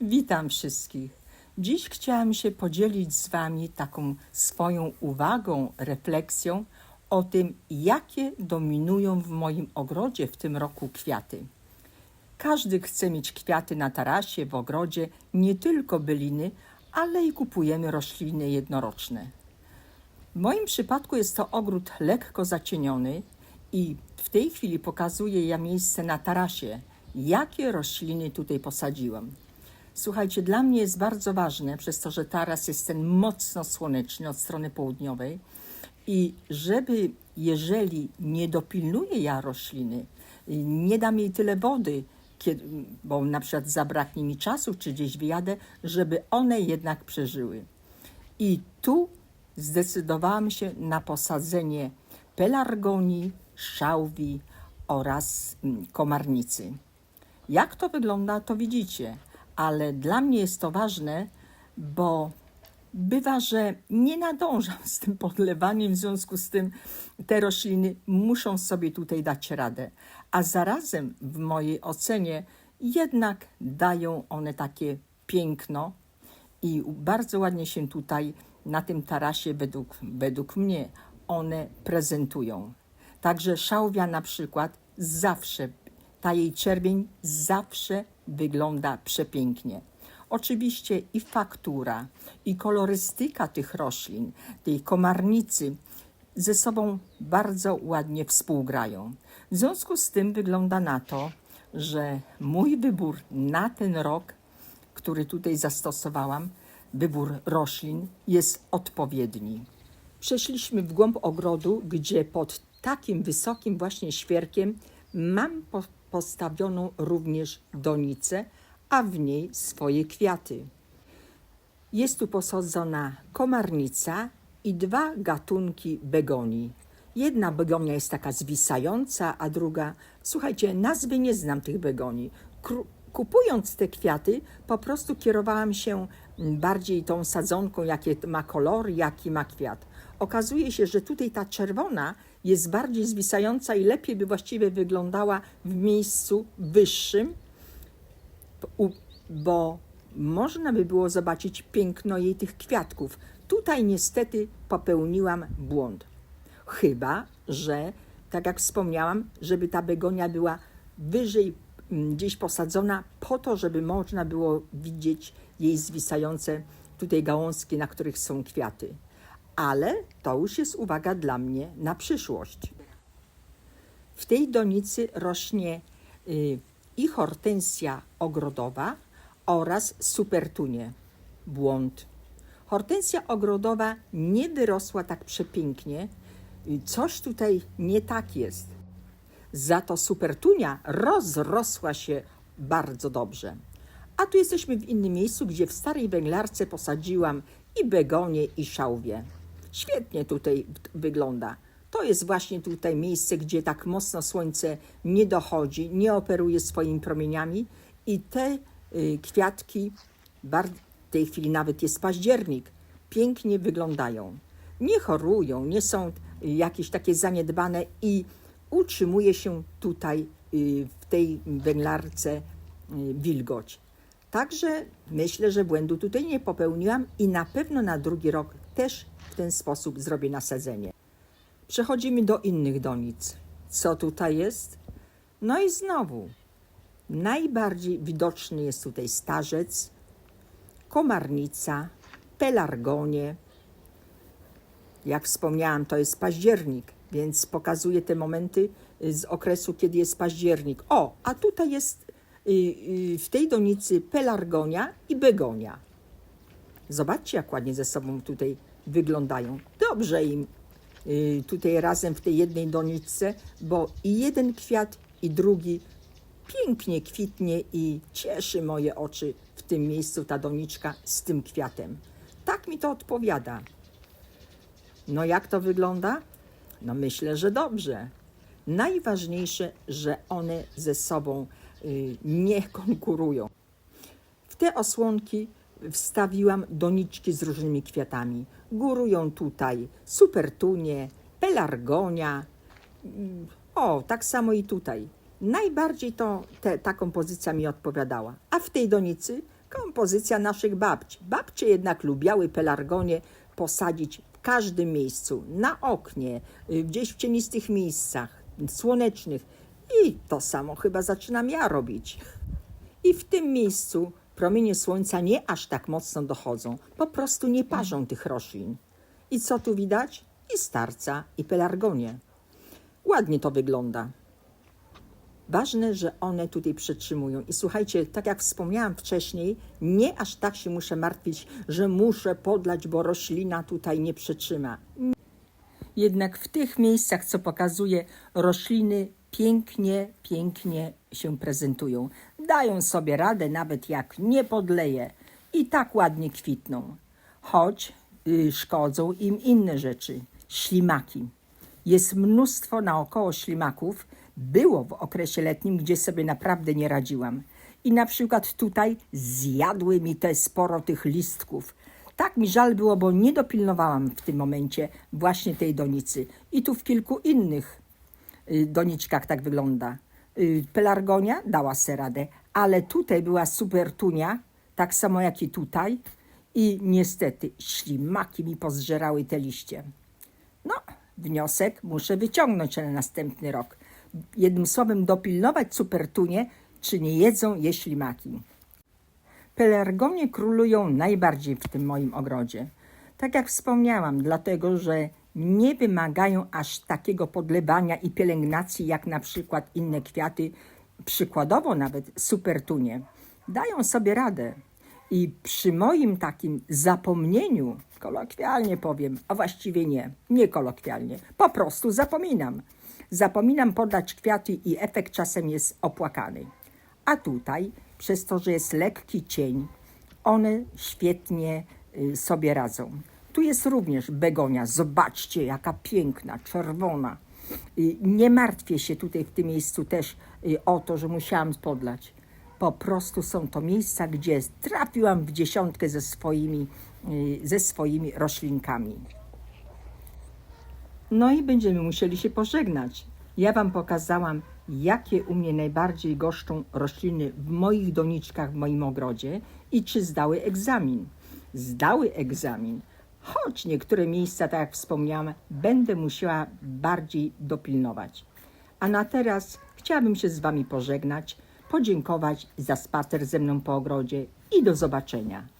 Witam wszystkich. Dziś chciałam się podzielić z Wami taką swoją uwagą, refleksją o tym, jakie dominują w moim ogrodzie w tym roku kwiaty. Każdy chce mieć kwiaty na tarasie, w ogrodzie, nie tylko byliny, ale i kupujemy rośliny jednoroczne. W moim przypadku jest to ogród lekko zacieniony i w tej chwili pokazuję ja miejsce na tarasie, jakie rośliny tutaj posadziłam. Słuchajcie, dla mnie jest bardzo ważne, przez to, że taras jest ten mocno słoneczny od strony południowej i żeby, jeżeli nie dopilnuję ja rośliny, y, nie dam jej tyle wody, kiedy, bo na przykład zabraknie mi czasu, czy gdzieś wyjadę, żeby one jednak przeżyły. I tu zdecydowałam się na posadzenie pelargonii, szałwi oraz mm, komarnicy. Jak to wygląda, to widzicie, ale dla mnie jest to ważne, bo bywa, że nie nadążam z tym podlewaniem, w związku z tym te rośliny muszą sobie tutaj dać radę. A zarazem w mojej ocenie jednak dają one takie piękno i bardzo ładnie się tutaj na tym tarasie według, według mnie one prezentują. Także szałwia na przykład zawsze, ta jej czerwień zawsze wygląda przepięknie. Oczywiście i faktura, i kolorystyka tych roślin, tej komarnicy ze sobą bardzo ładnie współgrają. W związku z tym wygląda na to, że mój wybór na ten rok, który tutaj zastosowałam, wybór roślin jest odpowiedni. Przeszliśmy w głąb ogrodu, gdzie pod takim wysokim właśnie świerkiem mam po postawioną również donicę, a w niej swoje kwiaty. Jest tu posadzona komarnica i dwa gatunki begonii. Jedna begonia jest taka zwisająca, a druga, słuchajcie, nazwy nie znam tych begonii. Kru- kupując te kwiaty, po prostu kierowałam się bardziej tą sadzonką, jakie ma kolor, jaki ma kwiat. Okazuje się, że tutaj ta czerwona jest bardziej zwisająca i lepiej by właściwie wyglądała w miejscu wyższym, bo można by było zobaczyć piękno jej tych kwiatków. Tutaj niestety popełniłam błąd. Chyba, że tak jak wspomniałam, żeby ta begonia była wyżej mm, gdzieś posadzona po to, żeby można było widzieć jej zwisające tutaj gałązki, na których są kwiaty. Ale to już jest uwaga dla mnie na przyszłość. W tej donicy rośnie y, i hortensja ogrodowa oraz supertunie. Błąd. Hortensja ogrodowa nie wyrosła tak przepięknie. Y, Coś tutaj nie tak jest. Za to supertunia rozrosła się bardzo dobrze. A tu jesteśmy w innym miejscu, gdzie w starej węglarce posadziłam i begonię, i szałwię. Świetnie tutaj wygląda. To jest właśnie tutaj miejsce, gdzie tak mocno słońce nie dochodzi, nie operuje swoimi promieniami i te y, kwiatki, w tej chwili nawet jest październik, pięknie wyglądają. Nie chorują, nie są jakieś takie zaniedbane i utrzymuje się tutaj y, w tej węglarce y, wilgoć. Także myślę, że błędu tutaj nie popełniłam i na pewno na drugi rok też w ten sposób zrobię nasadzenie. Przechodzimy do innych donic. Co tutaj jest? No i znowu, najbardziej widoczny jest tutaj starzec, komarnica, pelargonie. Jak wspomniałam, to jest październik, więc pokazuje te momenty y, z okresu, kiedy jest październik. O, a tutaj jest y, y, w tej donicy pelargonia i begonia. Zobaczcie, jak ładnie ze sobą tutaj wyglądają. Dobrze im y, tutaj razem w tej jednej doniczce, bo i jeden kwiat, i drugi pięknie kwitnie i cieszy moje oczy w tym miejscu ta doniczka z tym kwiatem. Tak mi to odpowiada. No jak to wygląda? No myślę, że dobrze. Najważniejsze, że one ze sobą y, nie konkurują. W te osłonki wstawiłam doniczki z różnymi kwiatami. Górują tutaj supertunie, pelargonia. Mm, O, tak samo i tutaj. Najbardziej to te, ta kompozycja mi odpowiadała. A w tej donicy Kompozycja naszych babci. Babcie jednak lubiały pelargonie posadzić w każdym miejscu, na oknie, y, gdzieś w cienistych miejscach, słonecznych. I to samo chyba zaczynam ja robić. I w tym miejscu promienie słońca nie aż tak mocno dochodzą, po prostu nie parzą tych roślin. I co tu widać? I starca, i pelargonie. Ładnie to wygląda. Ważne, że one tutaj przetrzymują. I słuchajcie, tak jak wspomniałam wcześniej, nie aż tak się muszę martwić, że muszę podlać, bo roślina tutaj nie przetrzyma. Jednak w tych miejscach, co pokazuję, rośliny pięknie, pięknie się prezentują. Dają sobie radę, nawet jak nie podleję. I tak ładnie kwitną. Choć y, szkodzą im inne rzeczy. Ślimaki. Jest mnóstwo naokoło ślimaków. Było w okresie letnim, gdzie sobie naprawdę nie radziłam. I na przykład tutaj zjadły mi te sporo tych listków. Tak mi żal było, bo nie dopilnowałam w tym momencie właśnie tej donicy. I tu w kilku innych y, doniczkach tak wygląda. Y, Pelargonia dała se radę, ale tutaj była super tunia, tak samo jak i tutaj. I niestety ślimaki mi pozżerały te liście. No, wniosek muszę wyciągnąć na następny rok. Jednym słowem dopilnować supertunie, czy nie jedzą je ślimaki. Pelargonie królują najbardziej w tym moim ogrodzie. Tak jak wspomniałam, dlatego że nie wymagają aż takiego podlewania i pielęgnacji jak na przykład inne kwiaty, przykładowo nawet supertunie. Dają sobie radę. I przy moim takim zapomnieniu, kolokwialnie powiem, a właściwie nie, nie kolokwialnie, po prostu zapominam. Zapominam podać kwiaty i efekt czasem jest opłakany. A tutaj, przez to, że jest lekki cień, one świetnie y, sobie radzą. Tu jest również begonia. Zobaczcie, jaka piękna, czerwona. Nie martwię się tutaj w tym miejscu też y, o to, że musiałam podlać. Po prostu są to miejsca, gdzie trafiłam w dziesiątkę ze swoimi, y, ze swoimi roślinkami. No i będziemy musieli się pożegnać. Ja Wam pokazałam, jakie u mnie najbardziej goszczą rośliny w moich doniczkach, w moim ogrodzie i czy zdały egzamin. Zdały egzamin, choć niektóre miejsca, tak jak wspomniałam, będę musiała bardziej dopilnować. A na teraz chciałabym się z Wami pożegnać, podziękować za spacer ze mną po ogrodzie i do zobaczenia.